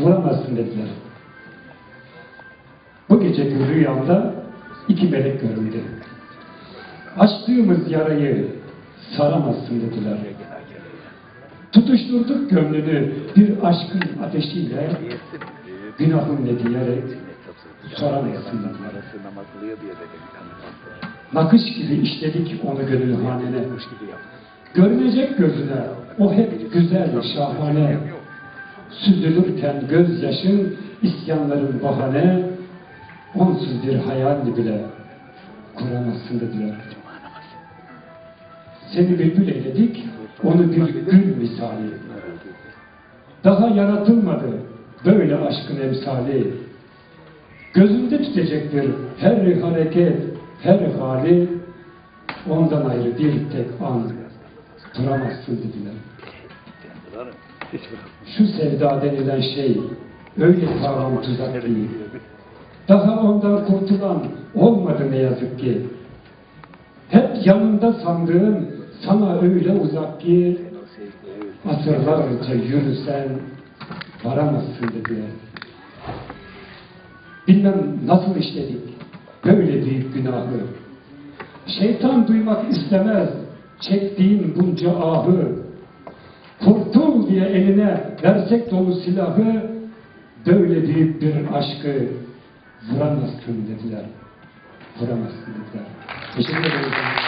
vuramazsın dediler. Bu gece bir rüyamda iki melek göründü. Açtığımız yarayı saramazsın dediler. Tutuşturduk gönlünü bir aşkın ateşiyle günahım ne diyerek soramazsın dediler. Nakış gibi işledik onu gönül hanene. Görünecek gözüne o hep güzel, şahane. Süzülürken gözyaşın, isyanların bahane, onsuz bir hayal bile kuramazsın dediler. Seni bülbül eyledik, onu bir gül misali. Daha yaratılmadı böyle aşkın emsali. Gözünde tütecektir her hareket, her hali, ondan ayrı bir tek an duramazsın dediler. Şu sevda denilen şey öyle sağlam tuzak değil. Daha ondan kurtulan olmadı ne yazık ki. Hep yanında sandığın sana öyle uzak ki asırlarca yürüsen varamazsın dediler. Bilmem nasıl işledik böyle büyük günahı. Şeytan duymak istemez çektiğin bunca ahı. Kurtul diye eline versek dolu silahı böyle büyük bir aşkı vuramazsın dediler. Vuramazsın dediler. Teşekkür ederim.